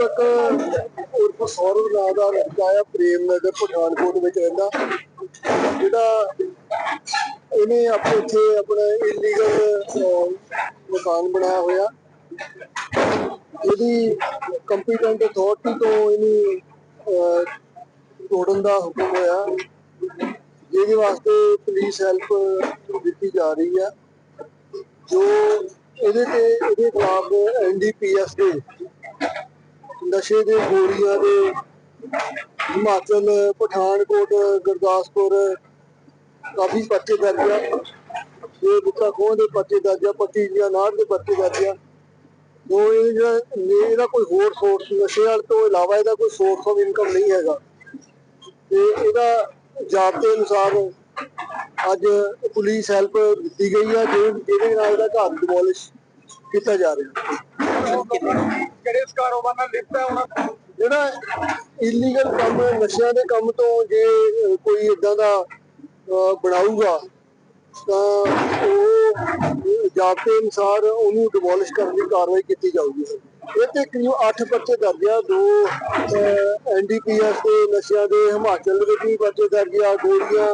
ਤੱਕ ਉਰਫ ਸੌਰਵ ਨਾਂ ਦਾ ਲੜਕਾ ਆ ਪ੍ਰੇਮ ਨਗਰ ਪਠਾਨਕੋਟ ਵਿੱਚ ਰਹਿੰਦਾ। ਜਿਹੜਾ ਇਹਨੇ ਆਪਣੇ ਇੱਥੇ ਆਪਣਾ ਇਲੀਗਲ ਮਕਾਨ ਬਣਾਇਆ ਹੋਇਆ। ਇਹਦੀ ਕੰਪੀਟੈਂਟ ਅਥਾਰਟੀ ਤੋਂ ਇਹਨੂੰ ਤੋੜਨ ਦਾ ਹੁਕਮ ਹੋਇਆ। ਜਿਹਦੇ ਵਾਸਤੇ ਪੁਲਿਸ ਹੈਲਪ ਦਿੱਤੀ ਜਾ ਰਹੀ ਹੈ। ਜੋ ਇਹਦੇ ਤੇ, ਇਹਦੇ ਖਿਲਾਫ ਐਨਡੀਪੀਐਸ ਦੇ ਨਸ਼ੇ ਦੇ ਗੋਲੀਆਂ ਦੇ ਹਿਮਾਚਲ, ਪਠਾਨਕੋਟ, ਗੁਰਦਾਸਪੁਰ ਕਾਫੀ ਪਰਚੇ ਦਰਜ ਇਹ ਬੁੱਕਾ ਖੋਹ ਦੇ ਪਰਚੇ ਦਰਜ ਆ ਪੱਟੀ ਨਾੜ ਦੇ ਪਰਚੇ ਦਰਜ ਆ। ਇਹ ਜਿਹੜਾ ਇਹਦਾ ਕੋਈ ਹੋਰ ਸੋਰਸ ਨਸ਼ੇ ਵਾਲ ਤੋਂ ਇਲਾਵਾ ਇਹਦਾ ਕੋਈ ਸੋਰਸ ਆਫ ਇਨਕਮ ਨਹੀਂ ਹੈਗਾ। ਤੇ ਇਹਦਾ ਜਾਬਤੇ ਅਨੁਸਾਰ ਅੱਜ ਪੁਲਿਸ ਹੈਲਪ ਦਿੱਤੀ ਗਈ ਆ ਜਿਹਦੇ ਨਾਲ ਇਹਦਾ ਘਰ ਡਿਮੋਲਿਸ਼ ਕੀਤਾ ਜਾ ਰਿਹਾ। ਕਿਹੜੇ ਕਾਰੋਬਾਰ ਨਾਲ ਲਿਪਟ ਹੈ ਉਹਨਾਂ ਜਿਹੜਾ ਇਲੀਗਲ ਕੰਮ, ਨਸ਼ਿਆਂ ਦੇ ਕੰਮ ਤੋਂ ਜੇ ਕੋਈ ਇਦਾਂ ਦਾ ਬਣਾਊਗਾ, ਤਾਂ ਉਹ ਜਾਬਤੇ ਅਨੁਸਾਰ ਉਹਨੂੰ ਡਿਮੋਲਿਸ਼ ਕਰਨ ਦੀ ਕਾਰਵਾਈ ਕੀਤੀ ਜਾਊਗੀ। ਇਹ ਤੇ ਕਰੀਬ 8 ਪਰਚੇ ਦਰਜ ਆ, ਦੋ ਐਨਡੀਪੀਐਸ ਦੇ ਨਸ਼ਿਆਂ ਦੇ, ਹਿਮਾਚਲ ਦੇ ਵੀ ਪਰਚੇ ਦਰਜ ਆ, ਗੋਲੀਆਂ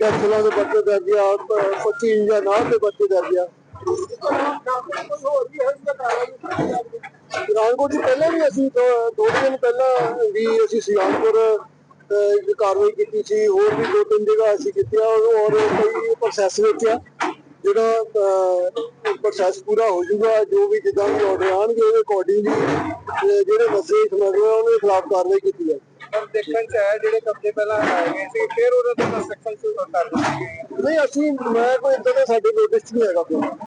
ਕੈਪਸੂਲਾਂ ਦੇ ਪਰਚੇ ਦਰਜ ਆ 25 ਜਾਂ 9 ਦੇ ਪਰਚੇ ਦਰਜ ਆ। ਸੁਜਾਨਪੁਰ ਦੀ ਪਹਿਲਾਂ ਵੀ ਅਸੀਂ ਦੋ ਦੋ ਦਿਨ ਪਹਿਲਾਂ ਵੀ ਅਸੀਂ ਅਹ, ਇੱਕ ਕਾਰਵਾਈ ਕੀਤੀ ਸੀ ਹੋਰ ਵੀ ਦੋ ਤਿੰਨ ਜਗ੍ਹਾ ਅਸੀਂ ਕੀਤੀਆਂ ਔਰ ਕੋਈ ਪ੍ਰੋਸੈਸ ਵਿੱਚ ਆ ਜਿਹੜਾ ਪ੍ਰੋਸੈਸ ਪੂਰਾ ਹੋ ਜਾਊਗਾ ਜੋ ਵੀ ਜਿੱਦਾਂ ਵੀ ਆਰਡਰ ਆਣਗੇ ਉਹਦੇ ਅਕੋਰਡਿੰਗਲੀ ਜਿਹੜੇ ਨਸ਼ੇ ਸਮਗਲਰ ਉਹਨਾਂ ਦੇ ਖਿਲਾਫ ਕਾਰਵਾਈ ਕੀਤੀ ਜਾਏ ਪਰ ਦੇਖਣ ਚ ਆਇਆ ਜਿਹੜੇ ਕਬਜ਼ੇ ਪਹਿਲਾਂ ਆਏ ਗਏ ਸੀ ਫਿਰ ਉਹਦੇ ਤੋਂ ਕੰਸਟਰਕਸ਼ਨ ਸ਼ੁਰੂ ਕਰ ਦਿੱਤੀ ਨਹੀਂ ਅਸੀਂ ਮੈਂ ਕੋਈ ਇਦਾਂ ਦਾ ਸਾਡੇ ਨੋਟਿਸ ਨਹੀਂ ਹੈਗਾ ਕੋਈ।